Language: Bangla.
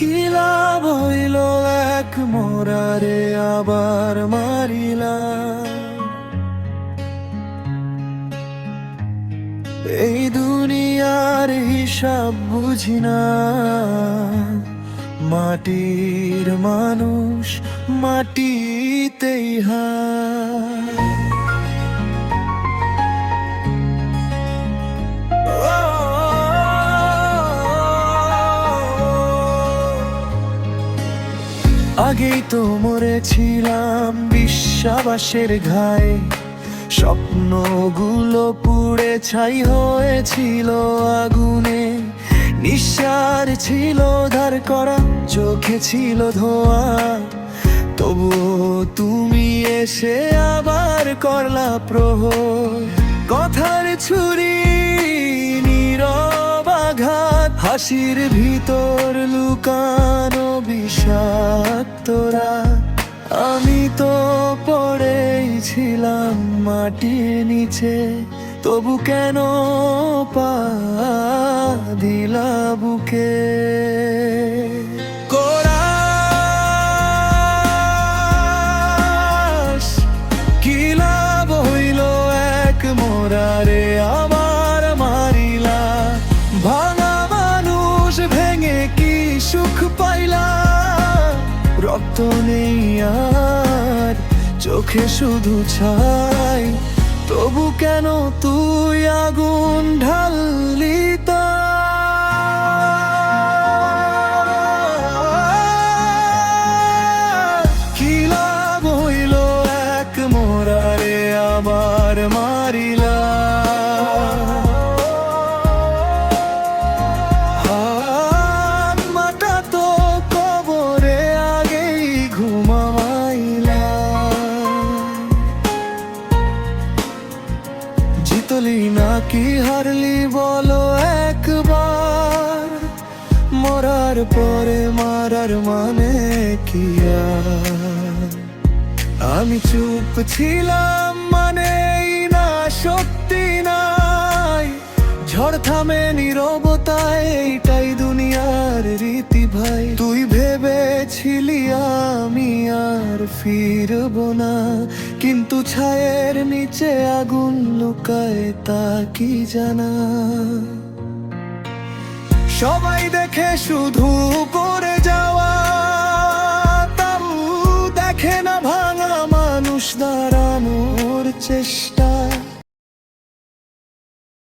কিলা হইল এক মোরারে আবার মারিলা এই দুনিয়ার হিসাব বুঝি না। মাটির মানুষ মাটিতেই হা আগেই তো মরেছিলাম বিশ্বাবাসের ঘায়ে। স্বপ্নগুলো পুড়ে ছাই হয়েছিল আগুনে। নিঃশ্বার ছিল, ধার করা, চোখে ছিল ধোয়া। তবুও তুমি এসে আবার করলা প্রহর। কথার ছুরি হাসির ভিতর লুকানো বিষাক্তরা আমি তো পড়েই ছিলাম মাটির নিচে, তবু কেন পা দিলা বুকে? ভেঙে কি সুখ পাইলা রক্ত নেই আর, চোখে শুধু ছাই। তবু কেন তুই আগুন ঢাললি? কি লাভ এক মোরারে আবার মারিলা ঘুমাইলা জিতলি নাকি হারলি বলো একবার। মরার পরে মারার মানে কি? আমি চুপ ছিলাম মানে না, সত্যি নাই ঝড় থামে নীরবতায়, এইটাই দুনিয়ার রীতি ভাই। তুই ভেবেছিলি আমি আর ফিরব না, কিন্তু ছায়ের নিচে আগুন লুকায় তা কি জানা? সবাই দেখে শুধু করে যাওয়া তাও দেখে না ভাঙা মানুষ দাঁড়ানোর চেষ্টা।